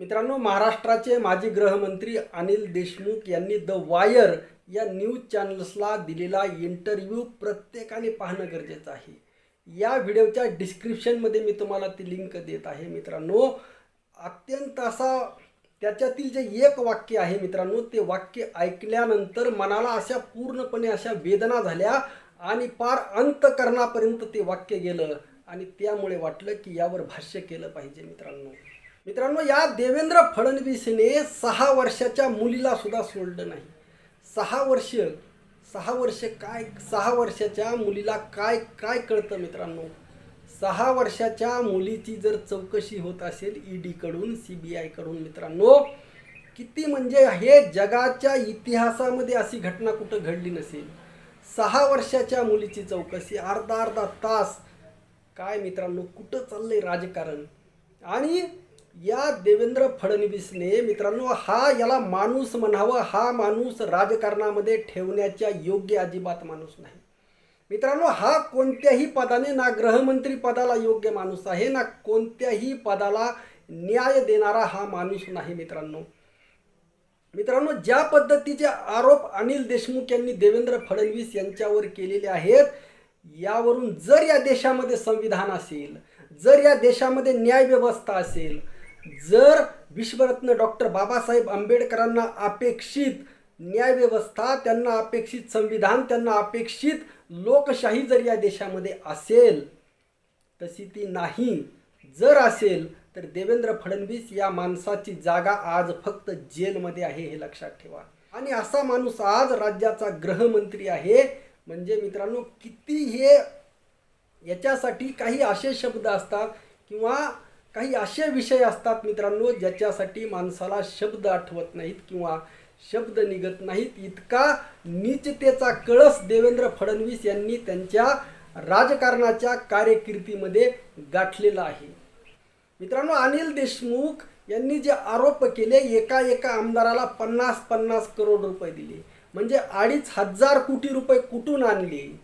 मित्रांनो महाराष्ट्राचे माजी गृहमंत्री अनिल देशमुख यांनी द वायर या न्यूज चॅनल्सला दिलेला इंटरव्ह्यू प्रत्येकाने पाहणं गरजेचं आहे. या व्हिडिओच्या डिस्क्रिप्शनमध्ये मी तुम्हाला ती लिंक देत आहे मित्रांनो. अत्यंत असा त्याच्यातील जे एक वाक्य आहे मित्रांनो ते वाक्य ऐकल्यानंतर मनाला अशा पूर्णपणे अशा वेदना झाल्या आणि पार अंतकरणापर्यंत ते वाक्य गेलं आणि त्यामुळे वाटलं की यावर भाष्य केलं पाहिजे मित्रांनो. मित्रांनो या देवेंद्र फडणवीसने सहा वर्षाच्या मुलीला सुद्धा सोडलं नाही. सहा वर्ष सहा वर्ष काय सहा वर्षाच्या मुलीला काय काय कळतं मित्रांनो? सहा वर्षाच्या मुलीची जर चौकशी होत असेल ईडीकडून सी बी आयकडून मित्रांनो किती म्हणजे हे जगाच्या इतिहासामध्ये अशी घटना कुठं घडली नसेल? सहा वर्षाच्या मुलीची चौकशी अर्धा अर्धा तास काय मित्रांनो कुठं चाललंय राजकारण? आणि या देवेंद्र फडणवीसने मित्रांनो हा याला माणूस म्हणावं हा माणूस राजकारणामध्ये ठेवण्याच्या योग्य अजिबात माणूस नाही. मित्रांनो हा कोणत्याही पदाने ना गृहमंत्री पदाला योग्य माणूस आहे ना कोणत्याही पदाला न्याय देणारा हा माणूस नाही मित्रांनो. मित्रांनो ज्या पद्धतीचे आरोप अनिल देशमुख यांनी देवेंद्र फडणवीस यांच्यावर केलेले आहेत यावरून जर या देशामध्ये संविधान असेल जर या देशामध्ये न्यायव्यवस्था असेल जर विश्वरत्न डॉक्टर बाबासाहेब आंबेडकरांना अपेक्षित न्यायव्यवस्था त्यांना अपेक्षित संविधान त्यांना अपेक्षित लोकशाही जर या देशामध्ये असेल तशी ती नाही. जर असेल तर देवेंद्र फडणवीस या माणसाची जागा आज फक्त जेलमध्ये आहे हे लक्षात ठेवा. आणि असा माणूस आज राज्याचा गृहमंत्री आहे. म्हणजे मित्रांनो किती हे याच्यासाठी काही असे शब्द असतात किंवा काही असे विषय असतात मित्रांनो ज्याच्यासाठी माणसाला शब्द आठवत नाहीत किंवा शब्द निघत नाहीत. इतका नीचतेचा कळस देवेंद्र फडणवीस यांनी त्यांच्या राजकारणाच्या कार्यकिर्दीमध्ये गाठलेला आहे. मित्रांनो अनिल देशमुख यांनी जे आरोप केले एका एका आमदाराला पन्नास पन्नास करोड रुपये दिले. म्हणजे अडीच हजार कोटी रुपये कुठून आणले?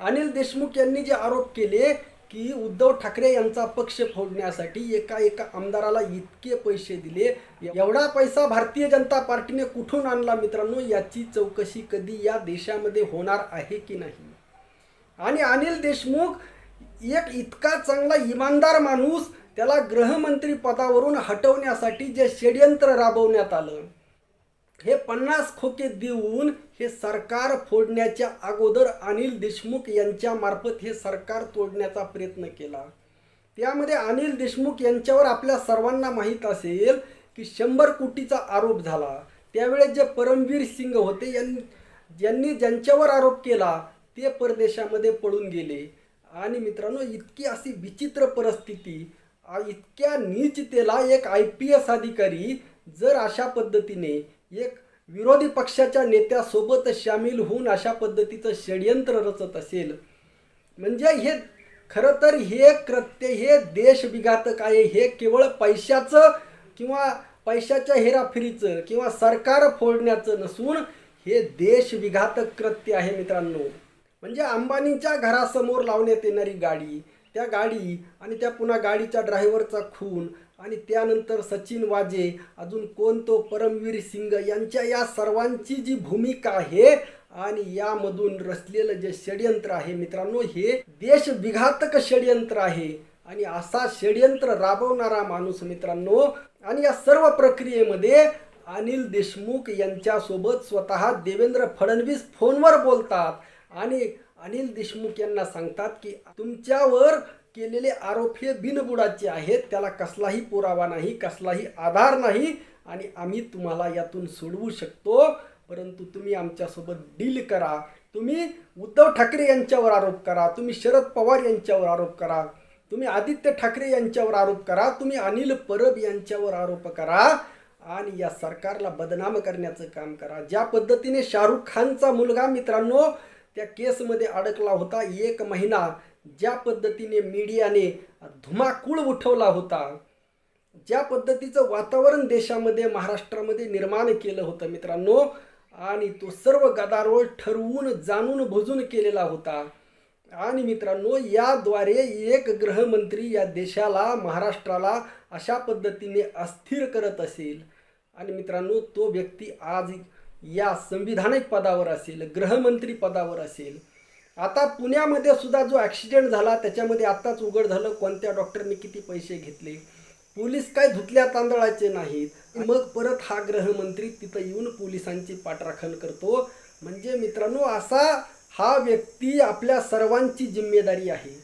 अनिल देशमुख यांनी जे आरोप केले की उद्धव ठाकरे यांचा पक्ष फोडण्यासाठी एका एका आमदाराला इतके पैसे दिले. एवढा पैसा भारतीय जनता पार्टीने कुठून आणला मित्रांनो? याची चौकशी कधी या देशामध्ये होणार आहे की नाही? आणि अनिल देशमुख एक इतका चांगला इमानदार माणूस त्याला गृहमंत्री पदावरून हटवण्यासाठी जे षडयंत्र राबवण्यात आलं. हे पन्नास खोके देऊन हे सरकार फोडण्याच्या अगोदर अनिल देशमुख यांच्यामार्फत हे सरकार तोडण्याचा प्रयत्न केला. त्यामध्ये अनिल देशमुख यांच्यावर आपल्या सर्वांना माहीत असेल की शंभर कोटीचा आरोप झाला. त्यावेळेस जे परमवीर सिंग होते यांनी ज्यांनी ज्यांच्यावर आरोप केला ते परदेशामध्ये पळून गेले. आणि मित्रांनो इतकी अशी विचित्र परिस्थिती इतक्या नीचतेला एक आय पी एस अधिकारी जर अशा पद्धतीने एक विरोधी पक्षाच्या नेत्यासोबत सामील होऊन अशा पद्धतीचं षडयंत्र रचत असेल. म्हणजे हे खरं तर हे कृत्य हे देशविघातक आहे. हे केवळ पैशाचं किंवा पैशाच्या हेराफेरीचं किंवा सरकार फोडण्याचं नसून हे देशविघातक कृत्य आहे मित्रांनो. म्हणजे अंबानीच्या घरासमोर लावण्यात येणारी गाडी त्या गाडी आणि त्या पुन्हा गाडीच्या ड्रायव्हरचा खून आणि त्यानंतर सचिन वाजे अजून कोण तो? परमवीर सिंग यांच्या या सर्वांची जी भूमिका आहे आणि यामधून रचलेलं जे षडयंत्र आहे मित्रांनो हे देशविघातक षडयंत्र आहे. आणि असा षडयंत्र राबवणारा माणूस मित्रांनो आणि या सर्व प्रक्रियेमध्ये अनिल देशमुख यांच्यासोबत स्वतः देवेंद्र फडणवीस फोनवर बोलतात. आणि अनिल देशमुख यांना सांगतात की तुमच्यावर केलेले आरोप हे बिनबुडाचे आहेत. त्याला कसलाही पुरावा नाही कसलाही आधार नाही आणि आम्ही तुम्हाला यातून सोडवू शकतो. परंतु तुम्ही आमच्यासोबत डील करा. तुम्ही उद्धव ठाकरे यांच्यावर आरोप करा. तुम्ही शरद पवार यांच्यावर आरोप करा. तुम्ही आदित्य ठाकरे यांच्यावर आरोप करा. तुम्ही अनिल परब यांच्यावर आरोप करा आणि या सरकारला बदनाम करण्याचं काम करा. ज्या पद्धतीने शाहरुख खानचा मुलगा मित्रांनो त्या केसमध्ये अडकला होता एक महिना. ज्या पद्धतीने मीडियाने धुमाकूळ उठवला होता ज्या पद्धतीचं वातावरण देशामध्ये महाराष्ट्रामध्ये निर्माण केलं होतं मित्रांनो आणि तो सर्व गदारोळ ठरवून जाणून भुजून केलेला होता. आणि मित्रांनो याद्वारे एक गृहमंत्री या देशाला महाराष्ट्राला अशा पद्धतीने अस्थिर करत असेल. आणि मित्रांनो तो व्यक्ती आज या संविधानिक पदावर असेल गृहमंत्री पदावर असेल आता पुण्यामध्ये सुद्धा जो ॲक्सिडेंट झाला त्याच्यामध्ये आत्ताच उघड झालं कोणत्या डॉक्टरने किती पैसे घेतले? पोलीस काय धुतल्या तांदळाचे नाहीत. मग परत हा गृहमंत्री तिथं येऊन पोलिसांची पाठराखण करतो. म्हणजे मित्रांनो असा हा व्यक्ती आपल्या सर्वांची जिम्मेदारी आहे.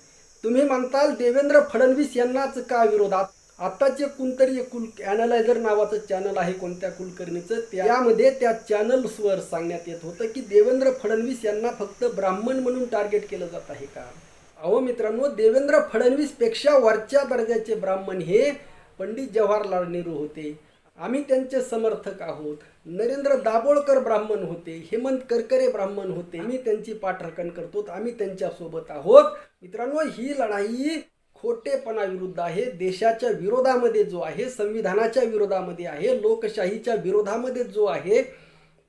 तुम्ही म्हणताल देवेंद्र फडणवीस यांनाच का विरोधात? आत्ताचे कोणतरी एक कुल ॲनालायझर नावाचं चॅनल आहे कोणत्या कुलकर्णीचं त्यामध्ये त्या चॅनल्सवर सांगण्यात येत होतं की देवेंद्र फडणवीस यांना फक्त ब्राह्मण म्हणून टार्गेट केलं जात आहे का? अहो मित्रांनो देवेंद्र फडणवीसपेक्षा वरच्या दर्जाचे ब्राह्मण हे पंडित जवाहरलाल नेहरू होते. आम्ही त्यांचे समर्थक आहोत. नरेंद्र दाभोळकर ब्राह्मण होते हेमंत करकरे ब्राह्मण होते. आम्ही त्यांची पाठराखण करतो आम्ही त्यांच्यासोबत आहोत. मित्रांनो ही लढाई खोटेपणा विरुद्ध आहे देशाच्या विरोधामध्ये जो आहे संविधानाच्या विरोधामध्ये आहे लोकशाहीच्या विरोधामध्ये जो आहे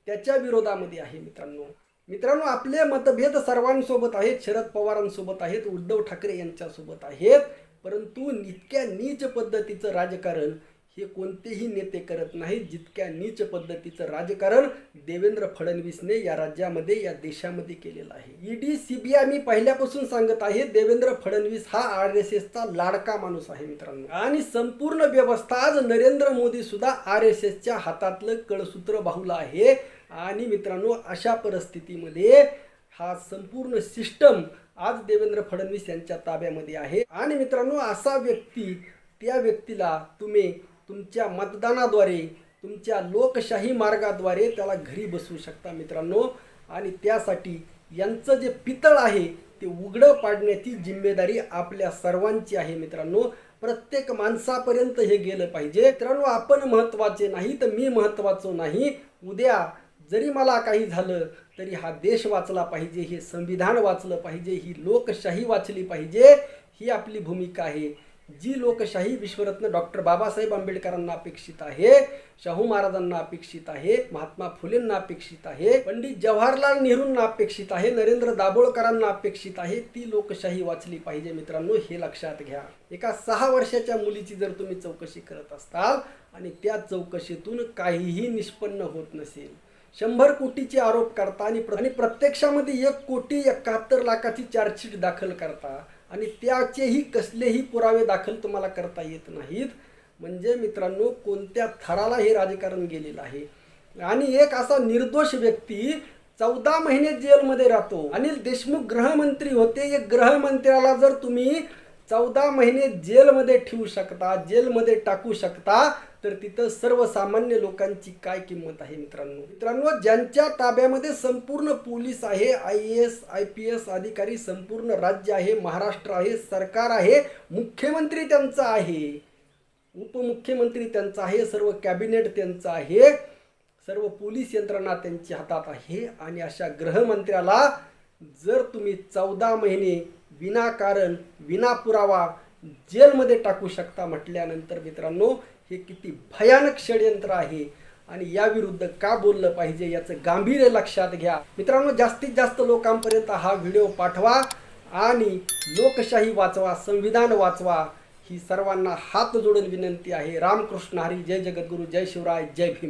त्याच्या विरोधामध्ये आहे मित्रांनो. मित्रांनो आपले मतभेद सर्वांसोबत आहेत शरद पवारांसोबत आहेत उद्धव ठाकरे यांच्यासोबत आहेत परंतु इतक्या नीच पद्धतीचं राजकारण हे कोणतेही नेते करत नाहीत जितक्या नीच पद्धतीचं राजकारण देवेंद्र फडणवीसने या राज्यामध्ये या देशामध्ये केलेलं आहे. ईडी सीबीआय मी पहिल्यापासून सांगत आहे देवेंद्र फडणवीस हा आर एस एसचा लाडका माणूस आहे मित्रांनो. आणि संपूर्ण व्यवस्था आज नरेंद्र मोदी सुद्धा आर एस एसच्या हातातलं कळसूत्र बाहुलं आहे. आणि मित्रांनो अशा परिस्थितीमध्ये हा संपूर्ण सिस्टम आज देवेंद्र फडणवीस यांच्या ताब्यामध्ये आहे. आणि मित्रांनो असा व्यक्ती त्या व्यक्तीला तुम्ही तुमच्या मतदानाद्वारे तुमच्या लोकशाही मार्गाद्वारे त्याला घरी बसवू शकता मित्रांनो. आणि त्यासाठी यांचं जे पितळ आहे ते उघडं पाडण्याची जिम्मेदारी आपल्या सर्वांची आहे मित्रांनो. प्रत्येक माणसापर्यंत हे गेलं पाहिजे. मित्रांनो आपण महत्त्वाचे नाही तर मी महत्त्वाचं नाही. उद्या जरी मला काही झालं तरी हा देश वाचला पाहिजे हे संविधान वाचलं पाहिजे ही लोकशाही वाचली पाहिजे ही आपली भूमिका आहे. जी लोकशाही विश्वरत्न डॉक्टर बाबासाहेब आंबेडकरांना अपेक्षित आहे शाहू महाराजांना अपेक्षित आहे महात्मा फुलेंना अपेक्षित आहे पंडित जवाहरलाल नेहरूंना अपेक्षित आहे नरेंद्र दाभोळकरांना अपेक्षित आहे ती लोकशाही वाचली पाहिजे मित्रांनो हे लक्षात घ्या. एका सहा वर्षाच्या मुलीची जर तुम्ही चौकशी करत असाल आणि त्या चौकशीतून काहीही निष्पन्न होत नसेल शंभर कोटीचे आरोप करता आणि आणि प्रत्यक्षामध्ये एक कोटी एकाहत्तर लाखाची चार्जशीट दाखल करता आणि त्याचेही कसलेही पुरावे दाखल तुम्हाला करता येत नाहीत. म्हणजे मित्रांनो कोणत्या थराला हे राजकारण गेलेलं आहे? आणि एक असा निर्दोष व्यक्ती चौदा महिने जेलमध्ये राहतो. अनिल देशमुख गृहमंत्री होते. एक गृहमंत्र्याला जर तुम्ही चौदा महिने जेलमध्ये ठेवू शकता जेलमध्ये टाकू शकता तर तिथं सर्वसामान्य लोकांची काय किंमत आहे मित्रांनो? मित्रांनो ज्यांच्या ताब्यामध्ये संपूर्ण पोलीस आहे I S I P S अधिकारी संपूर्ण राज्य आहे महाराष्ट्र आहे सरकार आहे मुख्यमंत्री त्यांचा आहे उपमुख्यमंत्री त्यांचा आहे सर्व कॅबिनेट त्यांचं आहे सर्व पोलीस यंत्रणा त्यांच्या हातात आहे आणि अशा गृहमंत्र्याला जर तुम्ही चौदा महिने विनाकारण विना पुरावा जेलमध्ये टाकू शकता म्हटल्यानंतर मित्रांनो हे किती भयानक षडयंत्र आहे. आणि याविरुद्ध का बोललं पाहिजे याचं गांभीर्य लक्षात घ्या. मित्रांनो जास्तीत जास्त लोकांपर्यंत हा व्हिडिओ पाठवा आणि लोकशाही वाचवा संविधान वाचवा ही सर्वांना हात जोडून विनंती आहे. रामकृष्ण हरी जय जगद्गुरू जय शिवराय जय भीम.